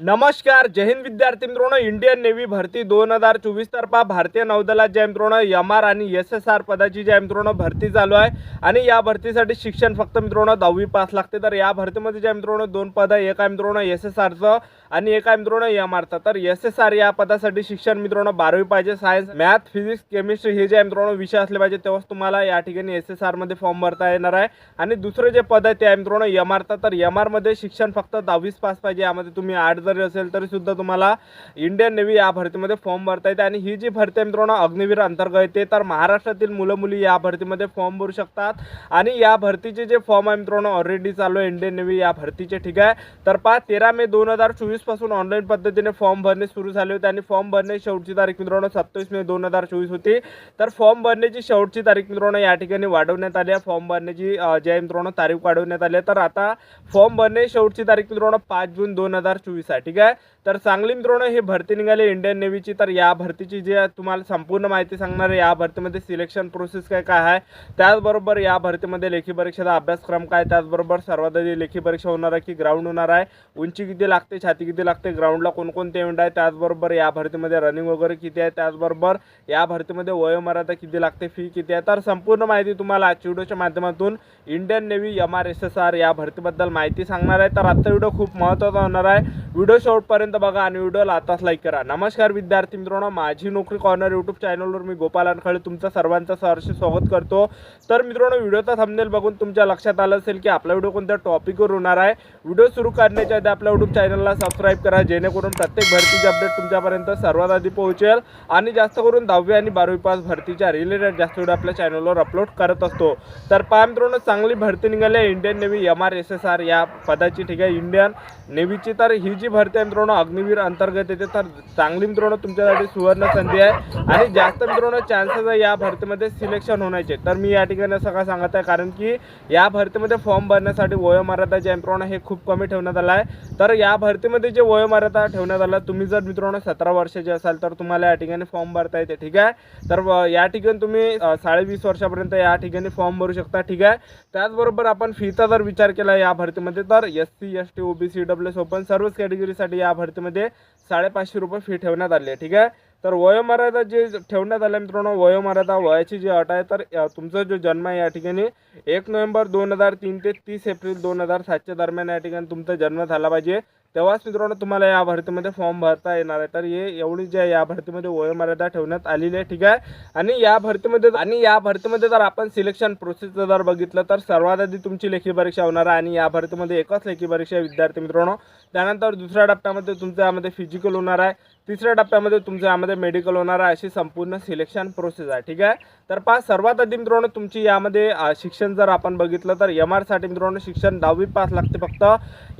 नमस्कार जय हिंद विद्यार्थी मित्रांनो. इंडियन नेव्ही भरती दोन हजार चोवीस तर्फा भारतीय नौदलात जय मित्रांनो एम आर आणि एस एस आर पदाची जय मित्रांनो भरती चालू आहे. आणि या भरतीसाठी शिक्षण फक्त मित्रांनो दहावी पास लागते. तर या भरतीमध्ये जय मित्रांनो दोन पद आहे एक आहे मित्रांनो एस एस आरचं आणि एक आहे मित्रांनो एम आरचं तर एस एस आर या पदासाठी शिक्षण मित्रांनो बारावी पाहिजे. सायन्स मॅथ फिजिक्स केमिस्ट्री हे जे आहे मित्रांनो विषय असले पाहिजे तेव्हाच तुम्हाला या ठिकाणी एस एस आरमध्ये फॉर्म भरता येणार आहे. आणि दुसरं जे पद आहे ते आहे मित्रांनो एम आरचं तर एम आरमध्ये शिक्षण फक्त दहावीस पास पाहिजे. यामध्ये तुम्ही आठ जरी असेल तरी सुद्धा तुम्हाला इंडियन नेव्ही या भरतीमध्ये फॉर्म भरता येते. आणि ही जी भरती आहे मित्रांनो अग्निवीर अंतर्गत येते. तर महाराष्ट्रातील मुलं मुली या भरतीमध्ये फॉर्म भरू शकतात. आणि या भरतीचे जे फॉर्म आहे मित्रांनो ऑलरेडी चालू आहे इंडियन नेव्ही या भरतीचे ठीक आहे? तर पहा तेरा मे दोन हजार चोवीसपासून ऑनलाईन पद्धतीने फॉर्म भरणे सुरू झाले होते. आणि फॉर्म भरणे शेवटची तारीख मित्रांनो सत्तावीस मे दोन हजार चोवीस होती. तर फॉर्म भरण्याची शेवटची तारीख मित्रांनो या ठिकाणी वाढवण्यात आली आहे. फॉर्म भरण्याची जे आहे मित्रांनो तारीख वाढवण्यात आली आहे. तर आता फॉर्म भरणे शेवटची तारीख मित्रांनो पाच जून दोन हजार चोवीस आहे. ठीक आहे? तर सांगली मित्रांनो हे भरती निघाली इंडियन नेव्हीची. तर या भरतीची जी आहे तुम्हाला संपूर्ण माहिती सांगणार आहे. या भरतीमध्ये सिलेक्शन प्रोसेस काय काय आहे? त्याचबरोबर या भरतीमध्ये लेखी परीक्षेचा अभ्यासक्रम काय त्याचबरोबर सर्वात आधी लेखी परीक्षा होणार आहे की ग्राउंड होणार आहे? उंची किती लागते? छाती किती लागते? ग्राउंडला कोणकोणते इव्हेंट आहे त्याचबरोबर या भरतीमध्ये रनिंग वगैरे किती आहे? त्याचबरोबर या भरतीमध्ये वयोमर्यादा किती लागते? फी किती आहे? तर संपूर्ण माहिती तुम्हाला आजच्या व्हिडिओच्या माध्यमातून Indian navy M R S S R या भरतीबद्दल माहिती सांगणार आहे. तर आजचा व्हिडिओ खूप महत्त्वाचा होणार आहे. व्हिडिओ शेवटपर्यंत बघा आणि व्हिडिओला आताच लाईक करा. नमस्कार विद्यार्थी मित्रांनो माझी नोकरी कॉर्नर यूट्यूब चॅनलवर मी गोपाल अनखळे तुमचं सर्वांचं सहर्ष स्वागत करतो. तर मित्रांनो व्हिडिओचा थंबनेल बघून तुमच्या लक्षात आलं असेल की आपला व्हिडिओ कोणत्या टॉपिकवर होणार आहे. व्हिडिओ सुरू करण्याच्या आधी आपल्या यूट्यूब चॅनलला सबस्क्राईब करा जेणेकरून प्रत्येक भरतीचे अपडेट तुमच्यापर्यंत सर्वात आधी पोहोचेल. आणि जास्त करून दहावी आणि बारावी पास भरतीच्या रिलेटेड जास्त व्हिडिओ आपल्या चॅनलवर अपलोड करत असतो. तर पहा मित्रांनो चांगली भरती निघाली आहे. Indian navy M R S S R या पदाची ठीक आहे. इंडियन नेव्हीची तर ही जी भरती आहे मित्रांनो अग्निवीर अंतर्गत येते. तर चांगली मित्रांनो तुमच्यासाठी सुवर्ण संधी आहे. आणि जास्त मित्रांनो चान्सेस आहे या भरतीमध्ये सिलेक्शन होण्याचे. तर मी या ठिकाणी सगळं सांगत आहे कारण की या भरतीमध्ये फॉर्म भरण्यासाठी वयोमर्यादा जे मित्रांनो हे खूप कमी ठेवण्यात आलं आहे. तर या भरतीमध्ये जे वयोमर्यादा ठेवण्यात आला तुम्ही जर मित्रांनो सतरा वर्षाचे असाल तर तुम्हाला या ठिकाणी फॉर्म भरता येते ठीक आहे? तर या ठिकाणी तुम्ही साडेवीस वर्षापर्यंत या ठिकाणी फॉर्म भरू शकता ठीक आहे? त्याचबरोबर आपण फीचा जर विचार केला या भरतीमध्ये तर S C S T O B C W S open सर्वच कॅटेगरीसाठी या भरती भरतीमध्ये साडेपाचशे रुपये फी ठेवण्यात आली आहे. ठीक आहे? तर वयोमर्यादा जे ठेवण्यात आलं आहे मित्रांनो वयोमर्यादा वयाची जी अट आहे तर तुमचा जो जन्म आहे या ठिकाणी एक नोव्हेंबर दोन हजार तीन ते तीस एप्रिल दोन हजार सातच्या दरम्यान या ठिकाणी तुमचा जन्म झाला पाहिजे. तेव्हाच मित्रांनो तुम्हाला या भरतीमध्ये फॉर्म भरता येणार आहे. तर हे एवढी जी आहे या भरतीमध्ये वयोमर्यादा ठेवण्यात आलेली आहे ठीक आहे? आणि या भरतीमध्ये आणि या भरतीमध्ये जर आपण सिलेक्शन प्रोसेसचं जर बघितलं तर सर्वात आधी तुमची लेखी परीक्षा होणार आहे. आणि या भरतीमध्ये एकच लेखी परीक्षा विद्यार्थी मित्रांनो. त्यानंतर दुसऱ्या टप्प्यामध्ये तुमचं यामध्ये फिजिकल होणार आहे. तिसऱ्या टप्प्यामध्ये तुमचं यामध्ये मेडिकल होणार आहे अशी संपूर्ण सिलेक्शन प्रोसेस आहे ठीक आहे? तर पहा सर्वात आधी मित्रांनो तुमची यामध्ये शिक्षण जर आपण बघितलं तर एम आरसाठी मित्रांनो शिक्षण दहावी पास लागते फक्त.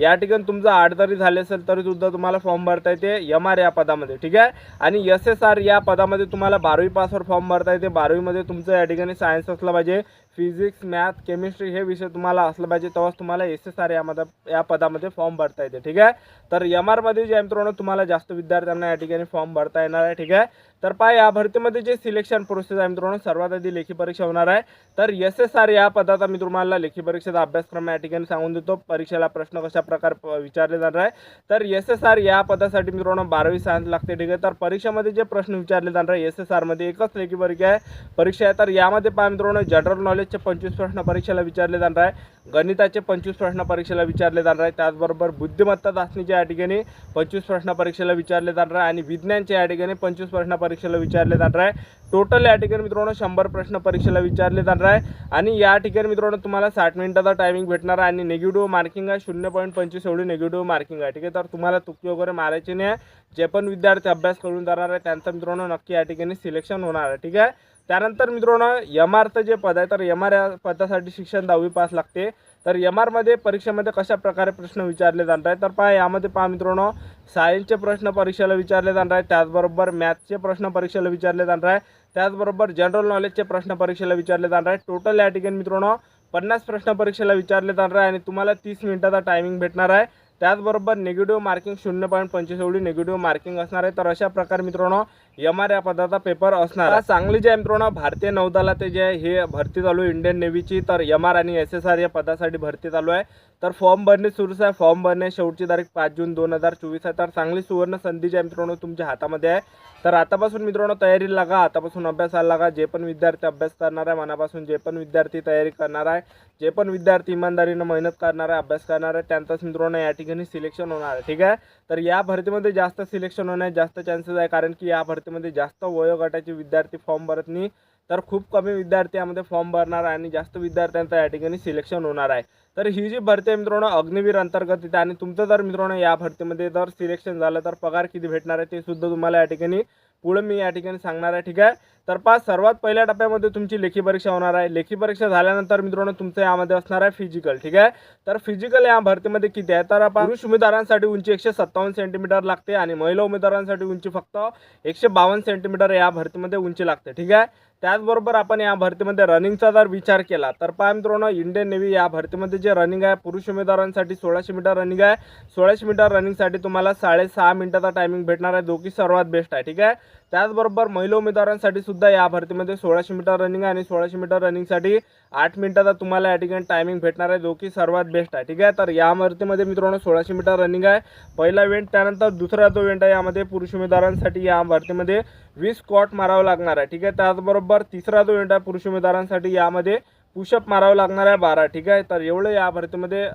या ठिकाणी तुमचं आठ जरी झाले असेल तरी सुद्धा तुम्हाला फॉर्म भरता येते एम आर या पदामध्ये ठीक आहे? आणि एस एस आर या पदामध्ये तुम्हाला बारावी पासवर फॉर्म भरता येते. बारावीमध्ये तुमचं या ठिकाणी सायन्स असलं पाहिजे. फिजिक्स मॅथ केमिस्ट्री हे विषय तुम्हाला असलं पाहिजे तेव्हाच तुम्हाला एस एस आर यामध्ये या पदामध्ये फॉर्म भरता येते ठीक आहे? तर एम आरमध्ये जे आहे मित्रांनो तुम्हाला जास्त विद्यार्थ्यांना या ठिकाणी फॉर्म भरता येणार आहे ठीक आहे? तर पहा या भरतीमध्ये जे सिलेक्शन प्रोसेस आहे मित्रांनो सर्वात आधी लेखी परीक्षा होणार आहे. तर एस एस आर या पदाचा मी तुम्हाला लेखी परीक्षेचा अभ्यासक्रम या ठिकाणी सांगून देतो. परीक्षेला प्रश्न कशा प्रकारे विचारले जाणार आहे. तर एस एस आर या पदासाठी मित्रांनो बारावी सायन्स लागते ठीक आहे. तर परीक्षेमध्ये जे प्रश्न विचारले जाणार आहे एस एस आरमध्ये एकच लेखी परीक्षा आहे. परीक्षा आहे तर यामध्ये पहा मित्रांनो जनरल नॉलेजचे पंचवीस प्रश्न परीक्षेला विचारले जाणार आहे. गणिताचे पंचवीस प्रश्न परीक्षेला विचारले जाणार आहे. त्याचबरोबर बुद्धिमत्ता चाचणीच्या या ठिकाणी पंचवीस प्रश्न परीक्षेला विचारले जाणार आहे. आणि विज्ञानच्या या ठिकाणी पंचवीस प्रश्न परीक्षा परीक्षेला विचारले जाणार आहे. टोटल या ठिकाणी मित्रांनो शंभर प्रश्न परीक्षेला विचारले जाणार आहे. आणि या ठिकाणी मित्रांनो तुम्हाला साठ मिनिटाचा टायमिंग भेटणार आहे. आणि निगेटिव्ह मार्किंग आहे शून्य पॉईंट पंचवीस एवढी निगेटिव्ह मार्किंग आहे. ठीक आहे? तर तुम्हाला तुकी वगैरे मारायची नाही आहे. जे पण विद्यार्थी अभ्यास करून जाणार आहे त्यांचं मित्रांनो नक्की या ठिकाणी सिलेक्शन होणार आहे. ठीक आहे? त्यानंतर मित्रांनो एम आरचं जे पद आहे तर एम आर या पदासाठी शिक्षण दहावी पास लागते. तर एम आरमध्ये परीक्षेमध्ये कशा प्रकारे प्रश्न विचारले जाणार आहे तर पहा यामध्ये पहा मित्रांनो सायन्सचे प्रश्न परीक्षेला विचारले जाणार आहे त्याचबरोबर मॅथ्सचे प्रश्न परीक्षेला विचारले जाणार आहे त्याचबरोबर जनरल नॉलेजचे प्रश्न परीक्षेला विचारले जाणार आहे टोटल या ठिकाणी मित्रांनो पन्नास प्रश्न परीक्षेला विचारले जाणार आहे आणि तुम्हाला तीस मिनिटाचा टायमिंग भेटणार आहे. त्याचबरोबर निगेटिव्ह मार्किंग शून्य पॉईंट पंचवीस एवढी निगेटिव्ह मार्किंग असणार आहे. तर अशा प्रकारे मित्रांनो एम आर या पदाचा पेपर असणार आहे. चांगली जे आहे मित्रांनो भारतीय नौदलाचे जे आहे हे भरती चालू आहे. इंडियन नेव्हीची तर एम आर आणि एस एस आर या पदासाठी भरती चालू आहे. तर फॉर्म भरणे सुरूच आहे. फॉर्म भरणे शेवटची तारीख पाच जून दोन हजार चोवीस आहे. तर चांगली सुवर्ण संधी जी आहे मित्रांनो तुमच्या हातामध्ये आहे. तर आतापासून मित्रांनो तयारी लागा. आतापासून अभ्यासाला लागा. जे पण विद्यार्थी अभ्यास करणार आहे मनापासून जे पण विद्यार्थी तयारी करणार आहे जे पण विद्यार्थी इमानदारीनं मेहनत करणार आहे अभ्यास करणार आहे त्यांचाच मित्रांनो या ठिकाणी सिलेक्शन होणार आहे. ठीक आहे? तर या भरतीमध्ये जास्त सिलेक्शन होण्याचे जास्त चान्सेस आहे. कारण की या भरतीमध्ये जास्त वयोगटाचे विद्यार्थी फॉर्म भरत नाही. तर खूप कमी विद्यार्थी यामध्ये फॉर्म भरणार आहे आणि जास्त विद्यार्थ्यांचं या ठिकाणी सिलेक्शन होणार आहे. तर ही जी भरती आहे मित्रांनो अग्निवीर अंतर्गत येते आणि तुमचं जर मित्रांनो या भरतीमध्ये जर सिलेक्शन झालं तर पगार किती भेटणार आहे ते सुद्धा तुम्हाला या ठिकाणी पुढे मी या ठिकाणी सांगणार आहे ठीक आहे? तर पाच सर्वात पहिल्या टप्प्यामध्ये तुमची लेखी परीक्षा होणार आहे. लेखी परीक्षा झाल्यानंतर मित्रांनो तुमचं यामध्ये असणार आहे फिजिकल ठीक आहे? तर फिजिकल या भरतीमध्ये किती आहे? तर पुरुष उमेदवारांसाठी उंची एकशे सत्तावन्न सेंटीमीटर लागते आणि महिला उमेदवारांसाठी उंची फक्त एकशे बावन्न सेंटीमीटर या भरतीमध्ये उंची लागते ठीक आहे? त्याचबरोबर आपण या भरतीमध्ये रनिंगचा जर विचार केला तर पहा मित्रांनो इंडियन नेव्ही या भरतीमध्ये जे रनिंग आहे पुरुष उमेदवारांसाठी सोळाशे मीटर रनिंग आहे. सोळाशे मीटर रनिंगसाठी तुम्हाला साडेसहा मिनिटाचा टायमिंग भेटणार आहे दोघी सर्वात बेस्ट आहे ठीक आहे? त्याचबरोबर महिला उमेदवारांसाठी सुद्धा या भरतीमध्ये सोळाशे मीटर रनिंग आहे आणि सोळाशे मीटर रनिंगसाठी आठ मिनिटाचा तुम्हाला या ठिकाणी टायमिंग भेटणार आहे जो की सर्वात बेस्ट आहे. ठीक आहे? तर या भरतीमध्ये मित्रांनो सोळाशे मीटर रनिंग आहे. पहिला इव्हेंट त्यानंतर दुसरा जो इव्हेंट आहे यामध्ये पुरुष उमेदवारांसाठी या भरतीमध्ये वीस स्कॉट मारावं लागणार आहे. ठीक आहे? त्याचबरोबर तिसरा जो इव्हेंट आहे पुरुष उमेदवारांसाठी यामध्ये पुशअप मारावं लागणार आहे बारा ठीक आहे? तर एवढं या भरतीमध्ये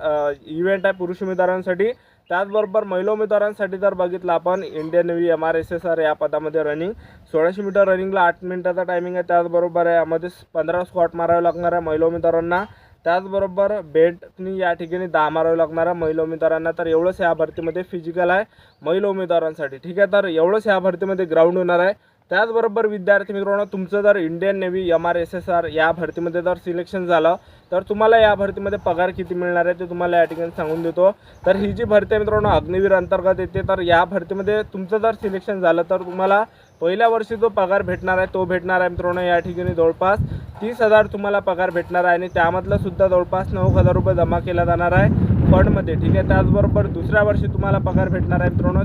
इव्हेंट आहे पुरुष उमेदवारांसाठी. त्याचबरोबर महिला उमेदवारांसाठी जर बघितलं आपण Indian navy M R S S R या पदामध्ये रनिंग सोळाशे मीटर रनिंगला आठ मिनिटाचा टायमिंग आहे. त्याचबरोबर आहे यामध्ये पंधरा स्कॉट मारावे लागणार आहे महिला उमेदवारांना. त्याचबरोबर बेटनी या ठिकाणी दहा मारावं लागणार आहे महिला उमेदवारांना. तर एवढंच या भरतीमध्ये फिजिकल आहे महिला उमेदवारांसाठी ठीक आहे? तर एवढंच या भरतीमध्ये ग्राउंड होणार आहे. त्याचबरोबर विद्यार्थी मित्रांनो तुमचं जर Indian navy M R S S R या भरतीमध्ये जर सिलेक्शन झालं तर तुम्हाला या भरतीमध्ये पगार किती मिळणार आहे ते तुम्हाला या ठिकाणी सांगून देतो. तर ही जी भरती आहे मित्रांनो अग्निवीर अंतर्गत येते. तर या भरतीमध्ये तुमचं जर सिलेक्शन झालं तर तुम्हाला पहिल्या वर्षी जो पगार भेटणार आहे तो भेटणार आहे मित्रांनो या ठिकाणी जवळपास तीस हजार तुम्हाला पगार भेटणार आहे आणि त्यामधलंसुद्धा जवळपास नऊ हजार रुपये जमा केला जाणार आहे फंडमध्ये. ठीक आहे त्याचबरोबर दुसऱ्या वर्षी तुम्हाला पगार भेटणार आहे मित्रांनो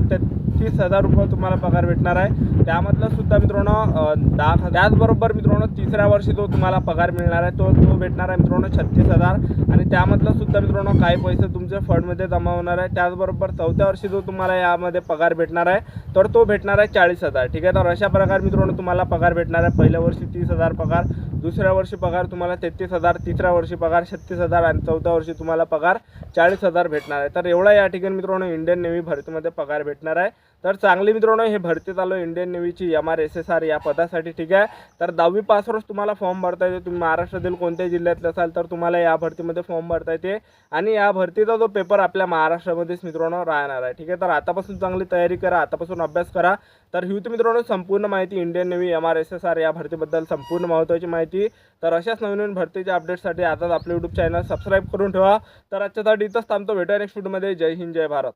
तीस हजार रुपये तुम्हाला पगार भेटणार आहे. त्यामधलं सुद्धा मित्रांनो दहा हजार त्याचबरोबर मित्रांनो तिसऱ्या वर्षी जो तुम्हाला पगार मिळणार आहे तो तो भेटणार आहे मित्रांनो छत्तीस हजार. आणि त्यामधलं सुद्धा मित्रांनो काही पैसे तुमच्या फंडमध्ये जमा होणार आहे. त्याचबरोबर चौथ्या वर्षी जो तुम्हाला यामध्ये पगार भेटणार आहे तर तो भेटणार आहे चाळीस हजार. ठीक आहे? तर अशा प्रकारे मित्रांनो तुम्हाला पगार भेटणार आहे. पहिल्या वर्षी तीस हजार पगार दुसऱ्या वर्षी पगार तुम्हाला तेहतीस हजार तिसऱ्या वर्षी पगार छत्तीस हजार आणि चौथ्या वर्षी तुम्हाला पगार चाळीस हजार भेटणार आहे. तर एवढा या ठिकाणी मित्रांनो इंडियन नेव्ही भरतीमध्ये पगार भेटणार आहे. तर चांगली मित्रांनो हे भरती चालू आहे Indian नेव्हीची M R S S R या पदासाठी ठीक आहे? तर दहावी पासवरच तुम्हाला फॉर्म भरता येते. तुम्ही महाराष्ट्रातील कोणत्याही जिल्ह्यातले असाल तर तुम्हाला या भरतीमध्ये फॉर्म भरता येते. आणि या भरतीचा जो पेपर आपल्या महाराष्ट्रामध्येच मित्रांनो राहणार आहे ठीक आहे? तर आतापासून चांगली तयारी करा आतापासून अभ्यास करा. तर ही होती मित्रांनो संपूर्ण माहिती Indian navy M R S S R या भरतीबद्दल संपूर्ण महत्त्वाची माहिती. तर अशाच नवीन नवीन भरतीच्या अपडेटसाठी आताच आपले यूट्यूब चॅनल सबस्क्राईब करून ठेवा. तर आजच्यासाठी इथंच थांबतो. भेटूया नेक्स्ट व्हिडिओमध्ये जय हिंद जय भारत.